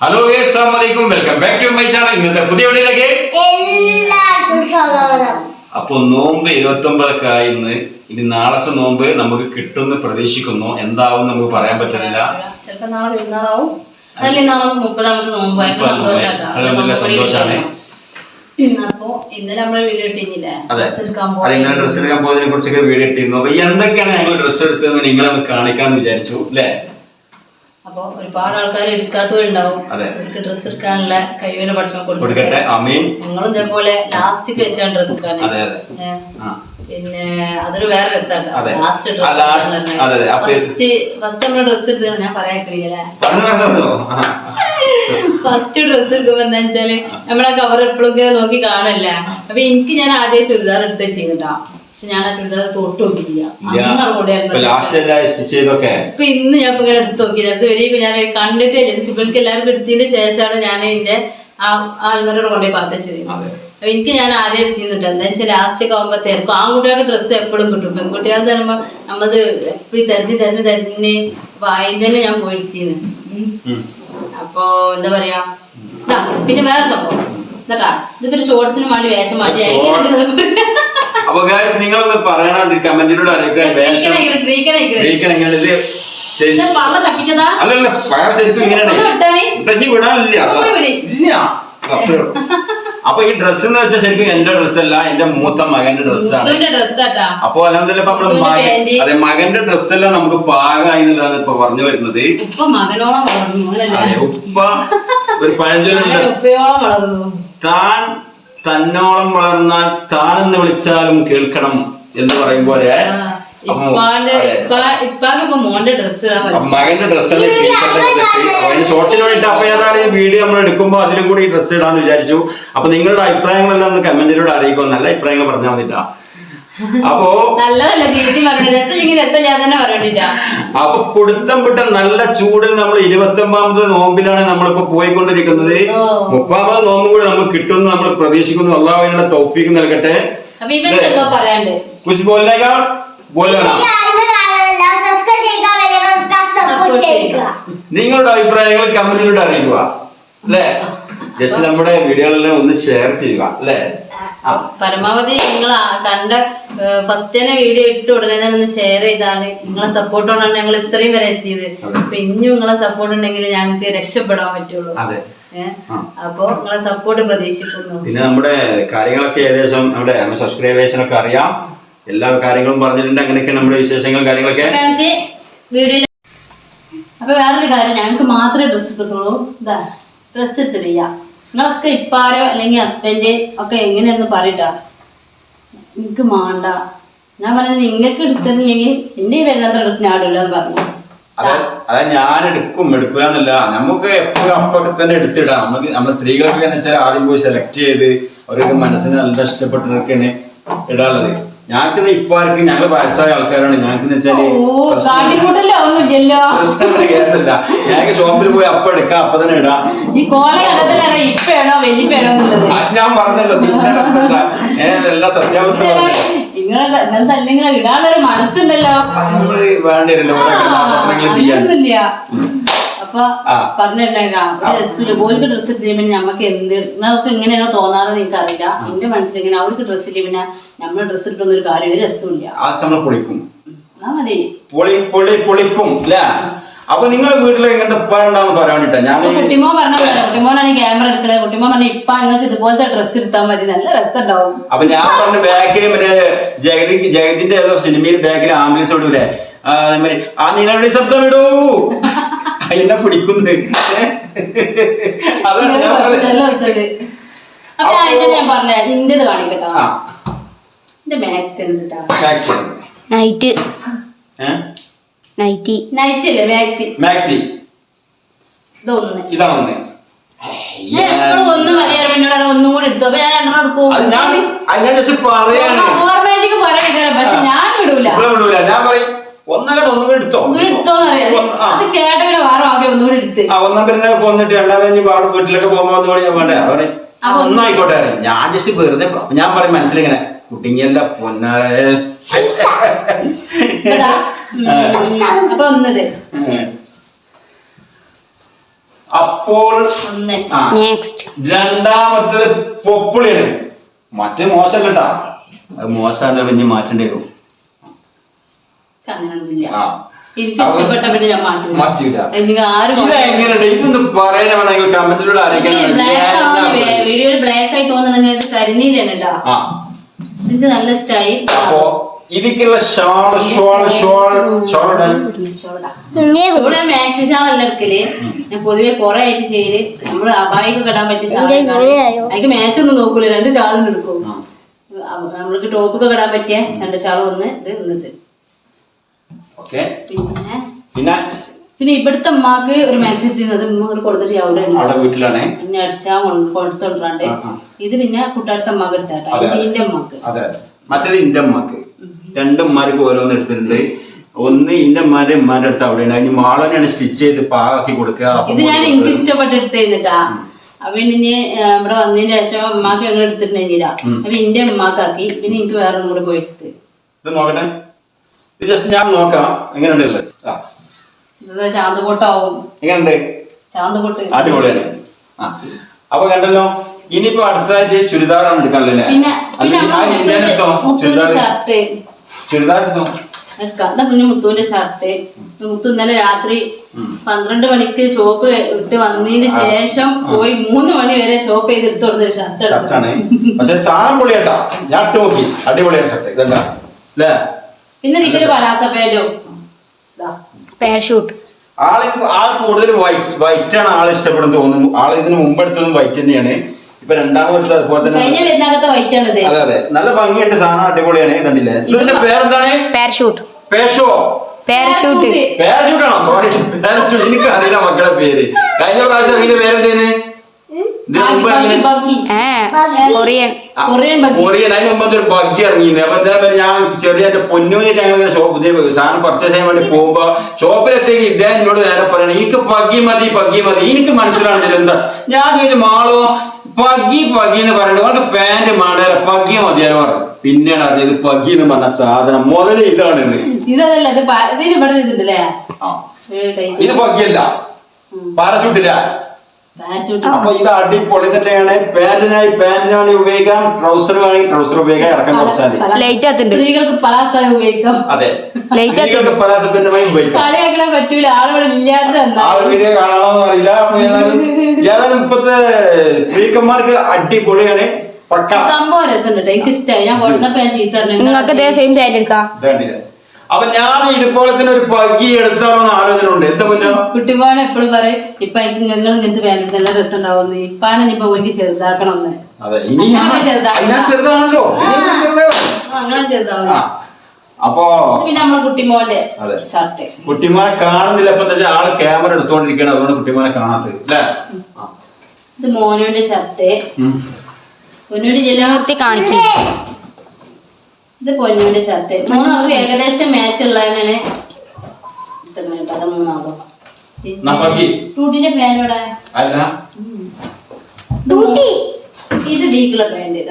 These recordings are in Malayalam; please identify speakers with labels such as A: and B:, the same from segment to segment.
A: ഹലോ അസ്സാം വലൈക്കും welcome back to my channel ഇന്നത്തെ പുതിയ വീഡിയോയിലേക്ക് അപ്പൊ നോമ്പ് ഇരുപത്തി ഒമ്പതൊക്കെ ആയിന്ന് ഇനി നാളത്തെ നോമ്പ് നമുക്ക് കിട്ടുമെന്ന് പ്രതീക്ഷിക്കുന്നു. എന്താവും നമുക്ക് പറയാൻ പറ്റുന്നില്ല സന്തോഷാണ്.
B: ഡ്രസ് എടുക്കാൻ
A: പോയതിനെ കുറിച്ചൊക്കെ വീഡിയോ ഇട്ടിരുന്നു. അപ്പൊ എന്തൊക്കെയാണ് ഞങ്ങൾ ഡ്രസ്സ് എടുത്തതെന്ന് നിങ്ങളെ കാണിക്കാന്ന് വിചാരിച്ചു അല്ലേ?
B: ഒരുപാട് ആൾക്കാർ എടുക്കാത്തവരുണ്ടാവും.
A: അതെ.
B: അവർക്ക് ഡ്രസ് എടുക്കാനുള്ള കഴിവിനെ പഠിച്ചോ
A: കൊടുക്കട്ടെ.
B: ഞങ്ങളും ഇതേപോലെ ലാസ്റ്റ് വെച്ചാണ് ഡ്രസ് എടുക്കാൻ
A: അതെ അതെ.
B: പിന്നെ അതൊരു വേറെ
A: രസമാണ്
B: ലാസ്റ്റ്
A: ഡ്രസ്സ്
B: ഫസ്റ്റ് നമ്മൾ ഡ്രസ് എടുത്താണ് ഞാൻ
A: പറഞ്ഞു
B: ഫസ്റ്റ് ഡ്രസ് എടുക്കുമ്പോ എന്താ വെച്ചാൽ നമ്മളെ കവർ എപ്പോഴും ഇങ്ങനെ നോക്കി കാണല്ലേ? അപ്പൊ എനിക്ക് ഞാൻ ആദ്യം ചുരിദാർ എടുത്ത ചെയ്തിട്ടാ പക്ഷെ ഞാൻ ആ ചുരിദാർ തൊട്ട് നോക്കിയില്ല
A: ഇല്ല.
B: അന്ന് അങ്ങോട്ട് ഞാൻ
A: ലാസ്റ്റ്
B: പറഞ്ഞു.
A: എല്ലാം സ്റ്റിച്ച് ചെയ്തൊക്കെ.
B: ഇപ്പൊ ഇന്ന് ഞാൻ ഇപ്പൊ ഇങ്ങനെ എടുത്ത് നോക്കിയത്. അത് വരെ ഞാൻ കണ്ടിട്ടേ സിബിൾക്ക് എല്ലാവർക്കും എടുത്തതിന് ശേഷമാണ് ഞാൻ എന്റെ ആ ആൽമരോട് കൊണ്ടുപോയി പത്തച്ചത് എനിക്ക് ഞാൻ ആദ്യം എത്തിയിട്ടുണ്ട് എന്താ വെച്ചാൽ ലാസ്റ്റ് ഒക്കെ ആകുമ്പോ ആ കുട്ടികളുടെ ഡ്രസ്സ് എപ്പോഴും കിട്ടും. പെൺകുട്ടികൾ തരുമ്പോ നമ്മളത് എപ്പോഴും തരഞ്ഞ് തരഞ്ഞ് തരഞ്ഞ് വായി തന്നെ ഞാൻ പോയിരുത്തിന്ന്. അപ്പൊ എന്താ പറയാ? പിന്നെ വേറെ സംഭവം. എന്നിട്ടാ ഇതിപ്പോ ഷോർട്സിന് വേണ്ടി വേഷം മാറ്റി.
A: അപ്പൊ ഗായ്സ് നിങ്ങളൊന്ന് പറയണം കമന്റിലൂടെ അറിയിക്കാൻ വേഷം അല്ലല്ല പയർ ശരിക്കും ഇങ്ങനെയാണ്. വിടാനില്ല. ഇല്ല. അത്രേ അപ്പൊ ഈ ഡ്രസ് എന്ന് വെച്ചാൽ ശരിക്കും എന്റെ ഡ്രസ് അല്ല എന്റെ മൂത്ത മകന്റെ ഡ്രസ്സാണ് അപ്പൊ അലഹമില്ല ഇപ്പൊ മകൻ. അതെ മകന്റെ ഡ്രസ് എല്ലാം നമുക്ക് പാകമായി എന്നുള്ളതാണ് ഇപ്പൊ പറഞ്ഞു വരുന്നത്.
B: ഉപ്പ
A: ഒരു പഴഞ്ചൊല്ലുണ്ട്. താൻ തന്നോളം വളർന്നാൽ താനെന്ന് വിളിച്ചാലും കേൾക്കണം എന്ന് പറയും പോലെ
B: അവന്
A: മകന്റെ ഡ്രസ്സ് അതിന് ഷോർട്സിന് വേണ്ടിട്ട് അപ്പൊ ഏതാണ് ഈ വീഡിയോ നമ്മൾ എടുക്കുമ്പോൾ അതിലും കൂടി ഈ ഡ്രസ്സ് ഇടാന്ന് വിചാരിച്ചു. അപ്പൊ നിങ്ങളുടെ അഭിപ്രായങ്ങളെല്ലാം ഒന്ന് കമന്റിലൂടെ അറിയിക്കും. നല്ല അഭിപ്രായങ്ങൾ പറഞ്ഞാൽ മതിട്ടാ. അപ്പോ
B: നല്ലതല്ല
A: അപ്പൊ പൊടുത്തം പിട്ട നല്ല ചൂടിൽ നമ്മൾ ഇരുപത്തി ഒമ്പതാമത് നോമ്പിലാണ് നമ്മളിപ്പോ പോയിക്കൊണ്ടിരിക്കുന്നത്. മുപ്പാമത് നോമ്പ് കൂടെ നമ്മൾ കിട്ടും നമ്മൾ പ്രതീക്ഷിക്കുന്നു. അള്ളാഹുവിനുള്ള തൗഫീക്ക് നൽകട്ടെ.
C: കുശ് ബോലിനേക്കാ
A: നിങ്ങളുടെ അഭിപ്രായങ്ങൾ കമ്പനിയിലൂടെ അറിയിക്കുക. അല്ലേ? ജസ്റ്റ് നമ്മുടെ വീഡിയോകളെല്ലാം ഒന്ന് ഷെയർ ചെയ്യുക അല്ലേ?
B: പരമാവധി നിങ്ങൾ കണ്ട ഫസ്റ്റ് തന്നെ വീഡിയോ ഇട്ട് ഉടനെ തന്നെ ഒന്ന് ഷെയർ ചെയ്താൽ നിങ്ങളെ സപ്പോർട്ട് കൊണ്ടാണ് ഞങ്ങൾ ഇത്രയും വരെ എത്തിയത്. അപ്പൊ ഇനിയും നിങ്ങളെ സപ്പോർട്ട് ഉണ്ടെങ്കിൽ ഞങ്ങൾക്ക് രക്ഷപ്പെടാൻ പറ്റുള്ളൂ. അപ്പോ നിങ്ങളെ സപ്പോർട്ട് പ്രതീക്ഷിക്കുന്നു.
A: പിന്നെ നമ്മുടെ കാര്യങ്ങളൊക്കെ ഏകദേശം നമ്മുടെ സബ്സ്ക്രൈബേഴ്സിനൊക്കെ അറിയാം. എല്ലാ കാര്യങ്ങളും പറഞ്ഞിട്ടുണ്ട്. അങ്ങനെയൊക്കെ നമ്മുടെ വിശേഷങ്ങളും കാര്യങ്ങളൊക്കെ.
B: അപ്പൊ വേറൊരു കാര്യം. ഞങ്ങൾക്ക് മാത്രമേ ഡ്രസ്സ് എടുത്തുള്ളൂ ഡ്രസ്സ് എടുത്തില്ല നിങ്ങളൊക്കെ ഇപ്പാരോ അല്ലെങ്കിൽ ഹസ്ബൻഡ് ഒക്കെ എങ്ങനെയാണെന്ന് പറയട്ടാ? എനിക്ക് മാണ്ട. ഞാൻ പറഞ്ഞത് നിങ്ങൾക്ക് എടുത്തിരുന്നില്ലെങ്കിൽ എന്റെ ഈ ഡ്രസ് ഞാൻ എന്ന് പറഞ്ഞു.
A: അതെ ഞാൻ എടുക്കും എടുക്കൂലെന്നല്ല. നമുക്ക് എപ്പോഴും അപ്പൊക്കെ തന്നെ എടുത്തിടാം. നമുക്ക് നമ്മുടെ സ്ത്രീകൾക്കൊക്കെ എന്ന് വെച്ചാൽ ആദ്യം പോയി സെലക്ട് ചെയ്ത് അവരൊക്കെ മനസ്സിന് നല്ല ഇഷ്ടപ്പെട്ടതൊക്കെയാണ് ഇടാനുള്ളത്. ഞങ്ങൾക്ക് ഇപ്പൊ ആർക്ക് ഞങ്ങൾ വയസ്സായ ആൾക്കാരാണ്. ഞങ്ങൾക്ക്
B: വെച്ചാൽ
A: പ്രശ്നമുള്ള കേസല്ല. ഞങ്ങൾക്ക് ഷോപ്പിൽ പോയി അപ്പൊ എടുക്കാം അപ്പൊ തന്നെ ഇടാം. ഞാൻ പറഞ്ഞല്ലോ. എല്ലാ സത്യാവസ്ഥ
B: മനസ്സുണ്ടല്ലോ.
A: നമ്മൾ വേണ്ടി വരല്ലോ. ചെയ്യാൻ.
B: അപ്പൊ പറഞ്ഞിട്ടുണ്ടായിരുന്നു? ഓൾക്ക് ഡ്രസ്സ് ഇട്ടില്ല പിന്നെ നമുക്ക് എന്ത് നിങ്ങൾക്ക് എങ്ങനെയാണോ തോന്നാറ് നിങ്ങൾക്ക് അറിയില്ല എന്റെ മനസ്സിൽ ഇങ്ങനെ അവർക്ക് ഡ്രസ്സ് ഇല്ല പിന്നെ നമ്മൾ ഡ്രസ്സ് ഇട്ടൊന്നും ഒരു കാര്യം ഒരു രസമില്ല
A: ഇല്ല നമ്മൾ പൊളിക്കും.
B: മതി.
A: പൊളി പൊളി പൊളിക്കും അല്ലേ അപ്പൊ നിങ്ങളെ വീട്ടിലെ ഇങ്ങനത്തെ ഉപ്പാണ്ടാന്ന് പറയാൻ വേണ്ടിട്ടാ ഞാൻ
B: കുട്ടിമോ പറഞ്ഞു കുട്ടിമോനാണ് ക്യാമറ എടുക്കണേ. കുട്ടിമോ പറഞ്ഞ ഇപ്പൊ നിങ്ങൾക്ക് ഇതുപോലത്തെ ഡ്രസ് എടുത്താൽ മതി. നല്ല രസമുണ്ടാവും.
A: അപ്പൊ ഞാൻ പറഞ്ഞ ബാക്കിൽ മറ്റേ ജഗതി ജഗതിന്റെ സിനിമയിൽ ബാക്കിൽ ആംബുലൻസ് വിടൂലേ അതേമാതിരി. ആ നിലവിളി ശബ്ദം ഇടൂ. എന്നെ പിടിക്കുന്നത്. അതാണ് ഞാൻ പറഞ്ഞത്.
B: അപ്പൊ ഞാൻ പറഞ്ഞ ഇന്റത് കാണിക്കട്ടോ മാക്സ്
A: മാക്സി
C: നൈറ്റ്.
A: ഏ?
C: നൈറ്റി.
B: നൈറ്റ് അല്ലേ? മാക്സി.
A: മാക്സി.
B: ഇതൊന്ന്.
A: ഇതാണ് ഒന്ന്.
B: ഒന്ന് മതിയായിരുന്നു എന്നോട് ഒന്നും കൂടി എടുത്തു. അപ്പൊ ഞാൻ രണ്ടെണ്ണം എടുക്കും.
A: പറയാണ്.
B: പക്ഷെ ഞാൻ വിടൂല
A: ഞാൻ പറയും ഒന്നങ്ങോട്ട് ഒന്നും കൂടി എടുത്തോ.
B: അത് വേറെ ആകെ ഒന്നുകൂടി എടുത്ത്.
A: ആ ഒന്നാം പെരുന്നാൾ പോന്നിട്ട് രണ്ടാം കഴിഞ്ഞ് പാട് വീട്ടിലൊക്കെ പോകുമ്പോ ഒന്ന് കൂടി ഞാൻ വേണ്ടേ? അവരെ
B: അപ്പൊ
A: ഒന്നായിക്കോട്ടെ ഞാൻ ജസ്റ്റ് വെറുതെ ഞാൻ പറയും മനസ്സിലിങ്ങനെ കുട്ടിങ്ങല്ല.
B: ഉം. അപ്പൊ ഒന്നത്.
A: അപ്പോൾ
C: നെക്സ്റ്റ്
A: രണ്ടാമത്തെ പൊപ്പിളിയാണ്. മറ്റേ മോശമല്ലട്ടാ അത് മോശമല്ല പിന്നെ മാറ്റേണ്ടി വരും
B: അങ്ങനൊന്നുമില്ല
A: ആ.
B: എനിക്ക് ഇഷ്ടപ്പെട്ട പിന്നെ ഞാൻ
A: മാറ്റില്ല
B: നിങ്ങൾ ആരും
A: ഇതൊന്ന് കമന്റിലൂടെ
B: വീഡിയോ ബ്ലാക്ക് ആയി നല്ല
A: സ്റ്റൈൽ ഇതിക്കുള്ള ഷോൾ ഷോൾ ഷോൾ ഷോൾ
B: ഇവിടെ മാക്സി എടുക്കൽ. ഞാൻ പൊതുവെ കൊറേ ആയിട്ട് ചെയ്യൽ. നമ്മൾ അബായിക്ക് ഇടാൻ പറ്റിയ ഷാളാണ് അതിക്ക് മാച്ച് ഒന്നും നോക്കൂല. രണ്ട് ഷാളും എടുക്കും. നമ്മൾക്ക് ടോപ്പൊക്കെ ഇടാൻ പറ്റിയ രണ്ട് ഷാളും ഒന്ന് ഇത് ഇന്നത്.
A: ഓക്കെ
B: പിന്നെ?
A: പിന്നെ?
B: പിന്നെ ഇവിടുത്തെ അമ്മയ്ക്ക് ഒരു മെസ്സേജ് ചെയ്യുന്നത് ഉമ്മ ഇങ്ങോട്ട് കൊടുത്തിട്ട് അവിടെ
A: വീട്ടിലാണേ?
B: പിന്നെ അടിച്ചാ കൊടുത്തോണ്ടാണ്ട്. ഇത് പിന്നെ കുട്ടാരത്തെ അമ്മയ്ക്ക് എടുത്താട്ടോ. ഇതിന്റെ അമ്മയ്ക്ക്
A: അതെ. മറ്റേത് ഇന്റെ അമ്മയ്ക്ക് രണ്ട് ഉമ്മാർക്ക് ഓരോന്ന് എടുത്തിട്ടുണ്ട്. ഒന്ന് ഇന്റെ ഉമ്മാന്റെ ഉമ്മാന്റെ അടുത്ത് അവിടെ ഉണ്ട് അതിന് മാളനെയാണ് സ്റ്റിച്ച് ചെയ്ത് പാകി കൊടുക്കുക.
B: ഇത് ഞാൻ എനിക്ക് ഇഷ്ടപ്പെട്ട് എടുത്തിരുന്നിട്ടാ അപ്പൊ ഇനി ഇവിടെ വന്നതിന് ശേഷം ഉമ്മാക്ക് ഞങ്ങൾ എടുത്തിട്ടുണ്ടെങ്കിലാ. അപ്പൊ ഇന്റെ അമ്മക്കാക്കി പിന്നെ എനിക്ക് വേറെ ഒന്നും കൂടെ പോയി എടുത്ത്.
A: ഇത് നോക്കട്ടെ. ജസ്റ്റ് ഞാൻ നോക്കാം. എങ്ങനെയുണ്ട് ആ.
B: ഇത്
A: എങ്ങനെയുണ്ട്? അടിപൊളിയാണ്. ആ. അപ്പൊ കണ്ടല്ലോ ഇനിയിപ്പോ അടുത്തതായിട്ട് ചുരിദാറാണ് എടുക്കാനല്ലേ
B: ഷർട്ട്
A: ചുരിദാർ എടുത്തോ?
B: എടുക്കാം. എന്നാ പിന്നെ മുത്തുവിന്റെ ഷർട്ട് മുത്തു ഇന്നലെ രാത്രി പന്ത്രണ്ട് മണിക്ക് ഷോപ്പ് ഇട്ട് വന്നതിന് ശേഷം പോയി മൂന്ന് മണി വരെ ഷോപ്പ് ചെയ്ത് എടുത്തു കൊടുത്തൊരു ഷർട്ട്
A: ഷർട്ടാണ് പക്ഷെ സാധനം പൊളിയാട്ടാ. ഞാൻ ഇട്ട് നോക്കി. അടിപൊളിയാണ് ഷർട്ട് ഇതെന്താ? അല്ലേ?
B: പിന്നെ നിക്കൊരു പലാസ പാന്റോ
C: പാരഷൂട്ട്.
A: ആൾ ആൾ കൂടുതൽ വൈറ്റ് വൈറ്റ് ആണ് ആൾ ഇഷ്ടപ്പെടുന്നത് തോന്നുന്നു. ആൾ ഇതിന് മുമ്പ് എടുത്തതും വൈറ്റ് തന്നെയാണ്. ഇപ്പൊ രണ്ടാമത് എടുത്തത് അതുപോലെ തന്നെ അതെ അതെ. നല്ല ഭംഗിയുണ്ട് സാധനം അടിപൊളിയാണ് കണ്ടില്ലേ? ഇതിന്റെ പേരെന്താണ്?
C: പാരഷൂട്ട്.
A: പേഷോ
C: പാരഷൂട്ട്.
A: പാരഷൂട്ട് ആണോ? Sorry parachute. എനിക്ക് അറിയില്ല മക്കളെ പേര്. കഴിഞ്ഞ പ്രാവശ്യം അതിന്റെ പേരെന്തേന്?
C: കൊറിയൻ.
B: കൊറിയൻ.
A: കൊറിയൻ അതിന് മുമ്പ് ഒരു ബഗ്ഗി ഇറങ്ങിയിരുന്നു. അപ്പൊ ഇതേപോലെ ഞാൻ ചെറിയ പൊന്നൂരിട്ട് ഞങ്ങൾ ഷോപ്പ് ഇതിന് സാധനം പർച്ചേസ് ചെയ്യാൻ വേണ്ടി പോകുമ്പോ ഷോപ്പിലെത്തേക്ക് ഇദ്ദേഹം എന്നോട് നേരെ പറയണം എനിക്ക് പഗ്ഗി മതി പഗ്ഗി മതി. എനിക്ക് മനസ്സിലാണില്ല എന്താ. ഞാൻ ചോദിച്ചു മാളോ പഗ്ഗി പഗ്ഗി എന്ന് പറയുന്നത് അവർക്ക് പാന്റ് മാടല പഗ്ഗി മതിയാലോ പറഞ്ഞു. പിന്നെയാണ് അറിഞ്ഞത് പഗ്ഗി എന്ന് പറഞ്ഞ സാധനം മുതൽ ഇതാണ് ഇത്.
B: ഇതല്ല ഇത് ഇതിന് ഇവിടെ
A: ഇത് പഗ്ഗിയല്ല പാരച്ചൂട്ടില്ല. അപ്പൊ ഇത് അടിപൊളി. തന്നെയാണ് പാന്റിനായി പാന്റിനാണ് ഉപയോഗിക്കാം ട്രൗസർ വേണമെങ്കിൽ ട്രൗസർ ഉപയോഗിക്കാം. ഇറക്കം കുറച്ചാൽ
B: സ്ത്രീകൾക്ക് പലാസ ഉപയോഗിക്കാം.
A: അതെ. സ്ത്രീകൾക്ക് ഉപയോഗിക്കാം.
B: കളിയാക്കാൻ പറ്റൂല.
A: ആ വീഡിയോ അറിയില്ല. ഏതായാലും ഇപ്പത്തെ സ്ത്രീക്കന്മാർക്ക് അടിപൊളിയാണ്. പക്ക.
B: സംഭവം രസമുണ്ട് കേട്ടോ എനിക്ക് ഇഷ്ടമായി ഞാൻ കൊടുത്തപ്പോ ഞാൻ ചീത്ത പറഞ്ഞു.
C: നിങ്ങൾക്ക് സെയിം പാന്റ് എടുക്കാം.
A: അപ്പൊ ഞാൻ ഇരുപ്പോളത്തിന് ഒരു പകി എടുത്താലോ എന്ന് ആലോചന ഉണ്ട് എന്താ പറ്റോ
B: കുട്ടിപ്പാണ് എപ്പോഴും പറയും ഇപ്പൊ നിങ്ങൾ ഇങ്ങനത്തെ വേണ്ട നല്ല രസം ഉണ്ടാവുന്നു ഇപ്പാണ് ഇനിയിപ്പോ
A: അതെ ഇനി ഞാൻ
B: ഞാൻ ചെറുതാണ്.
A: ഞാൻ ചെറുതാണല്ലോ.
B: അങ്ങനെ
A: അപ്പോ
B: ഇത് പിന്നെ നമ്മളെ കുട്ടിമോന്റെ ഷർട്ട്.
A: കുട്ടിമാനെ കാണുന്നില്ല. അപ്പൊ എന്താ വെച്ചാൽ ആൾ ക്യാമറ എടുത്തോണ്ടിരിക്കണം അതുകൊണ്ട് കുട്ടിമാനെ കാണാത്ത അല്ലേ?
B: ഇത് മോനുവിന്റെ ഷർട്ട്.
A: മോനോട്
B: പൊന്നൂടി ജില്ല
C: കാണിക്കും.
B: ഇത് പൊന്നിന്റെ ഷർട്ട് മൂന്നാൾക്ക് ഏകദേശം മാച്ച് ഉള്ളതിനാണ് അത് ടൂട്ടിന്റെ പാന്റ് ഇവിടെ ഇത് ഇത് ജീക്കുള്ള പാന്റ്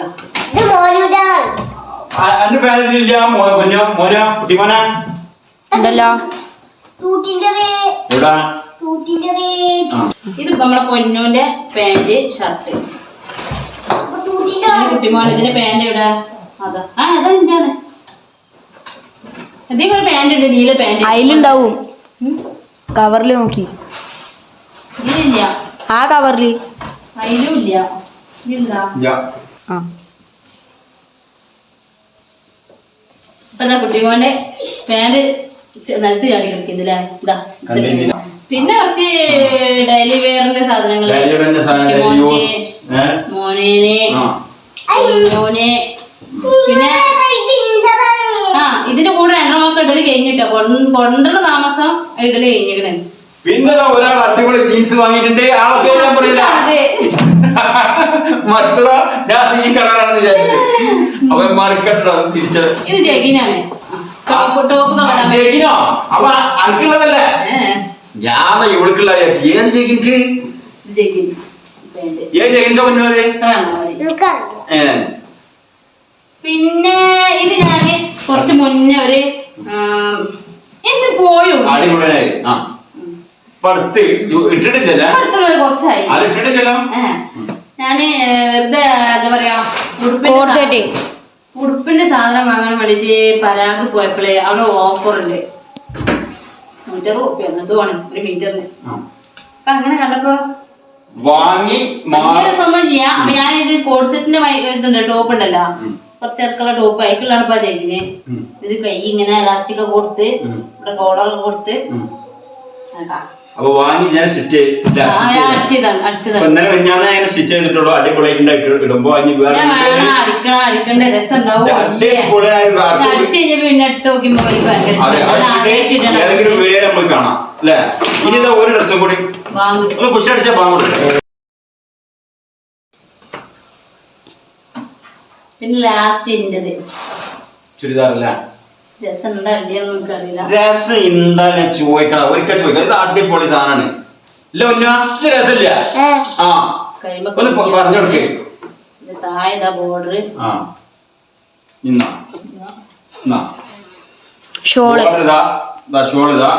B: നമ്മളെ പൊന്നൂന്റെ പാന്റ് ഷർട്ട് കുട്ടിമോൻ ഇതിന്റെ പാന്റ് എവിടെ? അതാ. ആ അതാ എന്താണ് എന്തെങ്കിലും ഒരു പാന്റ് ഉണ്ട് നീല പാന്റ്
C: അതിലുണ്ടാവും. കവറിൽ നോക്കി.
B: ഇതിലില്ല.
C: ആ കവറിൽ
B: അതിലും ഇല്ല ഇതില്ല
A: ഇല്ല.
C: ആ.
B: അപ്പൊ ഇതാ കുട്ടിമോന്റെ പാന്റ് നിലത്ത് ചാടി കിടക്കുന്നില്ലേ ഇതാ. പിന്നെ കുറച്ച് ഡെയിലി വെയറിന്റെ
A: സാധനങ്ങൾ?
B: മോനേനെ.
A: ആ.
B: പിന്നെ ആ ഇതിന്റെ കൂടെ രണ്ടെണ്ണമൊക്കെ ഇടൽ കഴിഞ്ഞിട്ട്. കൊണ്ടുള്ള താമസം ഇടൽ കഴിഞ്ഞിട്ട്
A: പിന്നെ ഒരാൾ അടിപൊളി ജീൻസ് വാങ്ങിയിട്ടുണ്ട്. ആ പേര് ഞാൻ പറയില്ല ഞാൻ ഈ കളറാണെന്ന് വിചാരിച്ചു. അവൻ മറിക്കട്ടോ തിരിച്ചത്
B: ഇത് ജഗിനാണ്.
A: ജെഗിനോ? അപ്പൊ അനക്കുള്ളതല്ലേ?
B: ഏ,
A: ഞാൻ ഇവിടേക്കുള്ള വിചാരിച്ചു. ഏത് ജെഗിൻക്ക്?
B: ഇത് ജഗിൻ. പാന്റ്
A: ഏത് ജെഗിൻക മുന്നോത്
B: ഇത്രയാണ്? മതി.
A: ഏ.
B: പിന്നെ ഇത് ഞാൻ കുറച്ച് മുന്നേ ഒരു എന്ത് പോയോ?
A: അടിപൊളിയായി. ആ. ഇപ്പൊ അടുത്ത് യു-
B: കുറച്ചായി.
A: അത് ഇട്ടിട്ടില്ലല്ലോ?
B: ഏ. ഞാൻ വെറുതെ എന്താ പറയാ ഉടുപ്പിന്റെ ഉടുപ്പിന്റെ സാധനം വാങ്ങാൻ വേണ്ടിട്ട് പരാഗ് പോയപ്പോഴേ അവിടെ ഓഫർ ഉണ്ട് മീറ്റർ റുപ്യ എന്തോണ് ഒരു മീറ്ററിന്.
A: ആ.
B: അപ്പൊ അങ്ങനെ കണ്ടപ്പോ
A: വാങ്ങി
B: സ്വന്തം ചെയ്യാം. അപ്പൊ ഞാൻ ഇത് കോഡ് സെറ്റിന്റെ ഇതുണ്ട് ടോപ്പ് ഉണ്ടല്ലോ. കുറച്ച് ഇറക്കുള്ള ടോപ്പ് അയക്കുള്ളതാണ് ഇപ്പൊ ചെയ്തിന്
A: ഉം.
B: ഇത് കൈ ഇങ്ങനെ ഇലാസ്റ്റിക് ഒക്കെ കൊടുത്ത്. ഇവിടെ കോളറൊക്കെ കൊടുത്ത്. കേട്ടാ
A: അപ്പൊ വാങ്ങി ഞാൻ സ്റ്റിച്ച് ഇന്നലെ ഞാൻ അങ്ങനെ സ്റ്റിച്ച് ചെയ്തിട്ടുള്ളൂ അടിപൊളിയായിട്ട് ഇടുമ്പോ അതിന് ഏതെങ്കിലും വീഡിയോ നമ്മൾ കാണാം അല്ലേ? ഇനി ഒരു ഡ്രസ്സും കൂടി. ഒന്ന് പുഷ് അടിച്ചാൽ
B: പിന്നെ ലാസ്റ്റ് ഇന്റത്
A: ചുരിദാർ അല്ലേ
B: രസം ഉണ്ടോ അല്ലയോ എന്ന് എനിക്കറിയില്ല
A: രസം ഉണ്ടാ ചോദിക്കണം. ഒരിക്കൽ ചോദിക്കണം. ഇത് അടിപൊളി സാധനമാണ്. ഇല്ല ഒന്ന ഇത് രസമില്ല. ആ. ഒന്ന് പറഞ്ഞു കൊടുക്ക്.
B: ബോർഡർ
A: ആ. ഇന്നാ.
C: ഷോൾ
A: ഇതാ. ഷോൾ ഇതാ.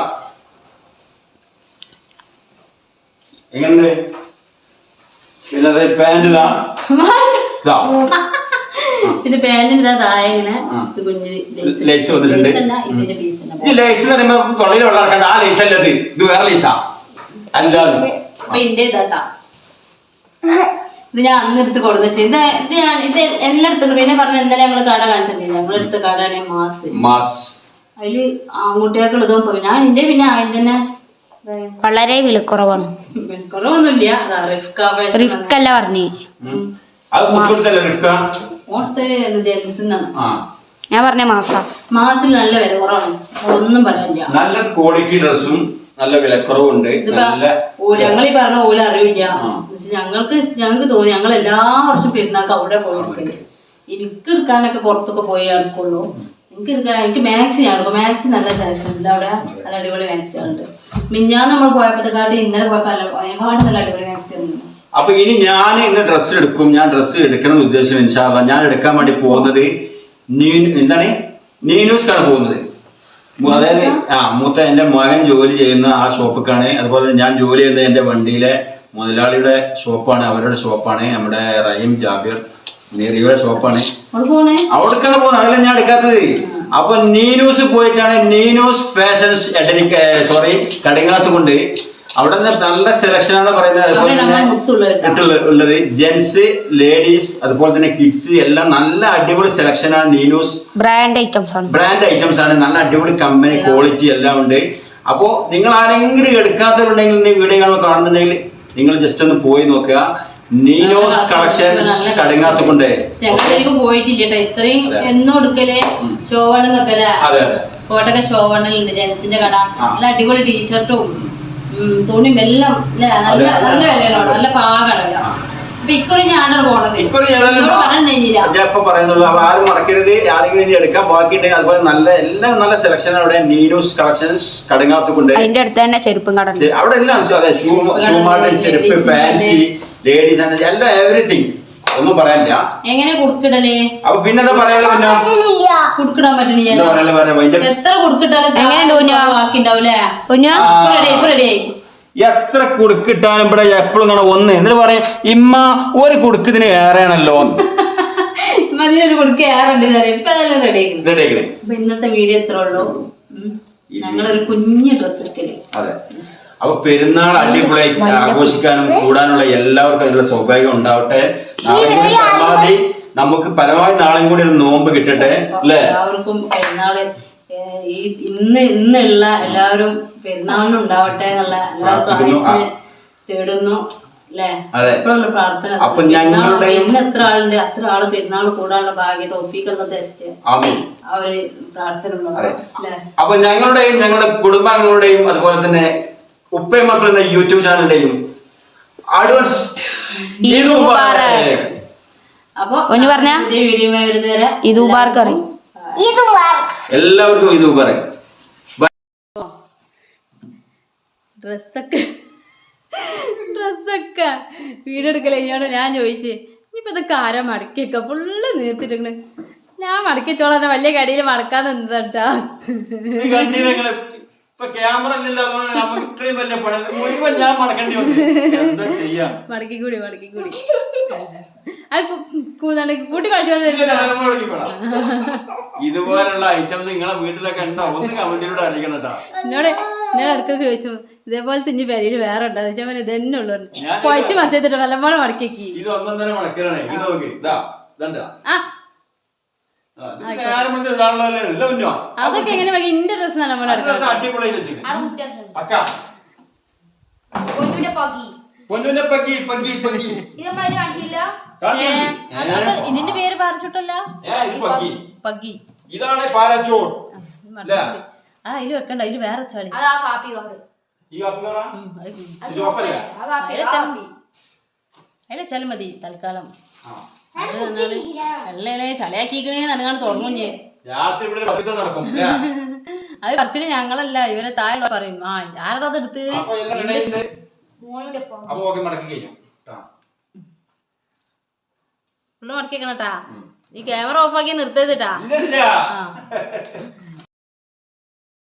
A: എങ്ങനെ പിന്നെ ഇതാ. ഇതാ.
B: പിന്നെ പാന്റിന് ഇതാ താഴെ ഇങ്ങനെ കുഞ്ഞ്
A: ലേസ് വന്നിട്ടുണ്ട്.
B: അല്ല ഇതിന്റെ പീസ്
A: ഈ ലേസ് എന്ന് പറയുമ്പോ തൊള്ളയിൽ വെള്ളാക്കണ്ട ആ ലേസ് അല്ലത് ഇത്. വേറെ ലേസാ. അല്ലാതെ.
B: അപ്പൊ ഇന്റെ ഇതാട്ടാ ഇത് ഞാൻ അന്ന് എടുത്ത് കൊടുത്ത ഇത് ഇത് ഞാൻ ഇത് എല്ലായിടത്തും പിന്നെ പറഞ്ഞു ഇന്നലെ ഞങ്ങൾ കട കാണിച്ചിട്ടില്ല ഞങ്ങളെടുത്ത കടയാണ് മാസ്.
A: മാസ്.
B: അതിൽ ആൺകുട്ടികൾക്കുള്ളതും പോയി. ഞാൻ എന്റെ പിന്നെ ആദ്യം തന്നെ
C: വളരെ വിലക്കുറവാണ്.
B: കുറവൊന്നുമില്ല അതാ റിഫ്ക
C: റിഫ്ക് അല്ല പറഞ്ഞേ.
A: അത് റിഫ്ക.
C: ഞാൻ പറഞ്ഞ മാസം
B: മാസിൽ നല്ല വില കുറവാണ്. ഒന്നും പറയാനില്ല
A: നല്ല ക്വാളിറ്റി ഡ്രസ്സും നല്ല വില
B: കുറവുണ്ട് ഞങ്ങൾ ഈ പറഞ്ഞ ഓല അറിയില്ല. ഞങ്ങൾക്ക് ഞങ്ങൾക്ക് തോന്നി ഞങ്ങൾ എല്ലാ വർഷവും പെരുന്നാൾക്ക് അവിടെ പോയി എടുക്കൽ. എനിക്ക് എടുക്കാനൊക്കെ പുറത്തൊക്കെ പോയി എടുക്കുള്ളൂ എനിക്ക് എടുക്കാൻ എനിക്ക് മാക്സി ഞാൻ മാക്സി നല്ല സെലക്ഷൻ ഉണ്ട്. അവിടെ നല്ല അടിപൊളി മാക്സി ഉണ്ട് മിഞ്ഞാന്ന് നമ്മൾ പോയപ്പോഴത്തെക്കാട്ടി ഇന്നലെ പോയപ്പോൾ നല്ല നല്ല അടിപൊളി മാക്സി ഉണ്ട്
A: അപ്പൊ ഇനി ഞാൻ ഇന്ന് ഡ്രസ്സ് എടുക്കും. ഞാൻ ഡ്രസ്സ് എടുക്കണം ഉദ്ദേശം ഇൻഷാല്ല ഞാൻ എടുക്കാൻ വേണ്ടി പോകുന്നത് എന്താണ്? നീനൂസ്ക്കാണ് പോകുന്നത്. അതായത് ആ മൂത്ത എന്റെ മകൻ ജോലി ചെയ്യുന്ന ആ ഷോപ്പിക്കാണ്. അതുപോലെ ഞാൻ ജോലി ചെയ്യുന്ന എന്റെ വണ്ടിയിലെ മുതലാളിയുടെ ഷോപ്പാണ് അവരുടെ ഷോപ്പാണ്. നമ്മുടെ റഹീം ജാബിർ മീറിയുടെ ഷോപ്പാണ്.
B: അവിടെ പോണേ?
A: അവിടേക്കാണ് പോകുന്നത്. അതല്ല ഞാൻ എടുക്കാത്തത്. അപ്പൊ നീനൂസ് പോയിട്ടാണ് നീനൂസ് ഫാഷൻസ് എഡനിക്ക് സോറി കടിങ്ങാത്ത് കൊണ്ട് അവിടെ നിന്ന് നല്ല സെലക്ഷൻ ആണ് പറയുന്നത് ഉള്ളത്. ജെന്റ്സ് ലേഡീസ് അതുപോലെ തന്നെ കിഡ്സ് എല്ലാം നല്ല അടിപൊളി സെലക്ഷൻ ആണ് നീനൂസ്.
C: ബ്രാൻഡ് ഐറ്റംസ് ആണ്.
A: ബ്രാൻഡ് ഐറ്റംസ് ആണ്. നല്ല അടിപൊളി കമ്പനി ക്വാളിറ്റി എല്ലാം ഉണ്ട്. അപ്പോ നിങ്ങൾ ആരെങ്കിലും എടുക്കാത്തവരുണ്ടെങ്കിൽ ഈ വീഡിയോ കാണുമ്പോൾ കാണുന്നുണ്ടെങ്കിൽ നിങ്ങൾ ജസ്റ്റ് ഒന്ന് പോയി നോക്കുക. നീനോസ് കളക്ഷൻസ്
B: കടുങ്ങാത്തുകൊണ്ട് പോയിട്ടില്ല ഇത്രയും എന്നും ഷോ ഷോവണ് നോക്കല്ലേ
A: അതെ അതെ.
B: കോട്ടൊക്കെ ഷോവണിലുണ്ട് ജെൻസിന്റെ കട. നല്ല അടിപൊളി ടീഷർട്ടും തുണിയും എല്ലാം നല്ല
A: അതെ.
B: നല്ല
A: ആരും മറക്കരുത്. ആരെങ്കിലും ഇനി ബാക്കിയുണ്ടെങ്കിൽ അതുപോലെ എല്ലാം സെലക്ഷൻ അവിടെ. നീനൂസ് കളക്ഷൻസ് കൊണ്ട്
C: അതിന്റെ അടുത്ത് തന്നെ ചെരുപ്പും കട
A: അവിടെ എല്ലാം അതെ ഷൂ ഷൂ ചെരുപ്പ് ഫാൻസി ലേഡീസ് എല്ലാം എവറിത്തിങ് ഒന്നും പറയാനില്ല.
B: എങ്ങനെ കുടുക്കിടലേ?
A: അപ്പൊ പിന്നെന്താ പറയാലോ പിന്നെ?
B: കുടുക്കിടാൻ പറ്റണില്ല എത്ര കുടുക്കിട്ടാലും
C: എങ്ങനെയുണ്ട് കുഞ്ഞാ?
B: ബാക്കി
C: കുഞ്ഞു
B: റെഡി റെഡി
A: എത്ര കുടുക്കിട്ടാലും ഇവിടെ എപ്പോഴും ഇങ്ങനെ ഒന്ന്. എന്നിട്ട് പറയാം ഇമ്മ ഒരു കുടുക്കിതിന് ഏറെയാണല്ലോ
B: മതിനൊരു കുടുക്ക ഏറുണ്ട് ഇപ്പൊ അതെല്ലാം റെഡി
A: റെഡി
B: ഇന്നത്തെ വീഡിയോ എത്ര ഉള്ളൂ. ഞങ്ങളൊരു കുഞ്ഞു ഡ്രസ് എടുക്കൽ.
A: അതെ. അപ്പൊ പെരുന്നാൾ അടിപൊളിയായി ആഘോഷിക്കാനും കൂടാനുള്ള എല്ലാവർക്കും അതിനുള്ള സൗഭാഗ്യം ഉണ്ടാവട്ടെ. നാളെ കൂടി പരമാവധി നമുക്ക് പരമാവധി നാളെയും കൂടി ഒരു നോമ്പ് കിട്ടട്ടെ അല്ലേ?
B: എല്ലാവർക്കും പെരുന്നാൾ ഈ ഇന്ന് ഇന്നുള്ള എല്ലാവരും പെരുന്നാളിന് ഉണ്ടാവട്ടെ എന്നുള്ള എല്ലാവർക്കും. ആയുസിന് തേടുന്നു
A: അപ്പൊ ഞങ്ങളുടെ-
B: ഇന്ന് എത്ര ആളുണ്ട് അത്ര ആൾ പെരുന്നാൾ കൂടാനുള്ള ഭാഗ്യം പ്രാർത്ഥന
A: അപ്പൊ ഞങ്ങളുടെയും ഞങ്ങളുടെ കുടുംബാംഗങ്ങളുടെയും അതുപോലെ തന്നെ ഉപ്പയും മക്കൾ എന്ന യൂട്യൂബ് ചാനലിന്റെയും എല്ലാവർക്കും ഇത് പറയും
B: ഡ്രസ്സൊക്കെ. ഡ്രസ്സൊക്കെ. വീഡിയോ ഞാൻ ചോദിച്ചു ഇനിയിപ്പോ ഇതൊക്കെ ആരാ മടക്കിയൊക്കെ? ഫുള്ള് നീർത്തിട്ടുണ്ട് ഞാൻ മടക്കിച്ചോളാം വലിയ കടിയിൽ മടക്കാൻ നിന്നതാ
A: ഇപ്പൊ ക്യാമറ ഇല്ലല്ലോ അതുകൊണ്ട് നമുക്ക് ഇത്രയും വലിയ പണി. ഇത് മുഴുവൻ ഞാൻ മടക്കേണ്ടി വന്നു. എന്താ ചെയ്യാ?
B: മടക്കി കൂടി മടക്കി കൂടി. അത് കൂട്ടി കളിച്ചോണ്ട്
A: ഇതിന്റെ തലമുറ ഇതുപോലുള്ള ഐറ്റംസ് നിങ്ങളെ വീട്ടിലൊക്കെ ഉണ്ടോ? ഒന്ന് കമന്റിലൂടെ അറിയിക്കണം കേട്ടോ.
B: എന്നോട് ഞാൻ ഇടയ്ക്കൊക്കെ ചോദിച്ചു ഇതേപോലെ തിഞ്ഞ് പെരയിൽ വേറെ ഉണ്ടോ? ചോദിച്ചാൽ ഇത് തന്നെ ഉള്ളു. കുഴച്ച് മറിച്ചിട്ട് വല്ലപ്പോഴും മടക്കി
A: ഇത് ഒന്നും മടക്കലാണ്. ഇത് നോക്ക്. ഇതാ ഇതണ്ടാ.
B: ആ
A: ആ, ഇത് നേരം വിളിച്ച് ഇടാനുള്ളതല്ലേ ഇല്ല കുഞ്ഞോ
B: അതൊക്കെ എങ്ങനെ ഇന്റെ
A: ഡ്രസ്
B: ഇതിന്റെ പേര് പാരച്ചൂട്ടല്ല? പഗ്ഗി
A: ഇതാണ് പാരാച്ചോട്ട്?
B: ആ അതിൽ വെക്കണ്ട. അതിൽ വേറെ ചളി. അതിലെ ചളി. മതി തൽക്കാലം. ചളിയാക്കിക്കണേ തുടങ്ങും ഞാൻ
A: രാത്രി ഇവിടെ പതുക്കെ നടക്കും?
B: അത് പറച്ചിൽ ഞങ്ങളല്ല ഇവരെ താഴെ പറയും. ആ ആരുടെ അത് എടുത്ത്?
A: അപ്പൊ എല്ലാം ready അപ്പൊ ഓക്കെ മടക്കി കഴിഞ്ഞു? ട്ടാ.
B: ഉള്ള മടക്കിക്കണട്ടാ ഈ ക്യാമറ ഓഫാക്കി നിർത്തേട്ടാ
A: ഇല്ലില്ല.
B: ആ.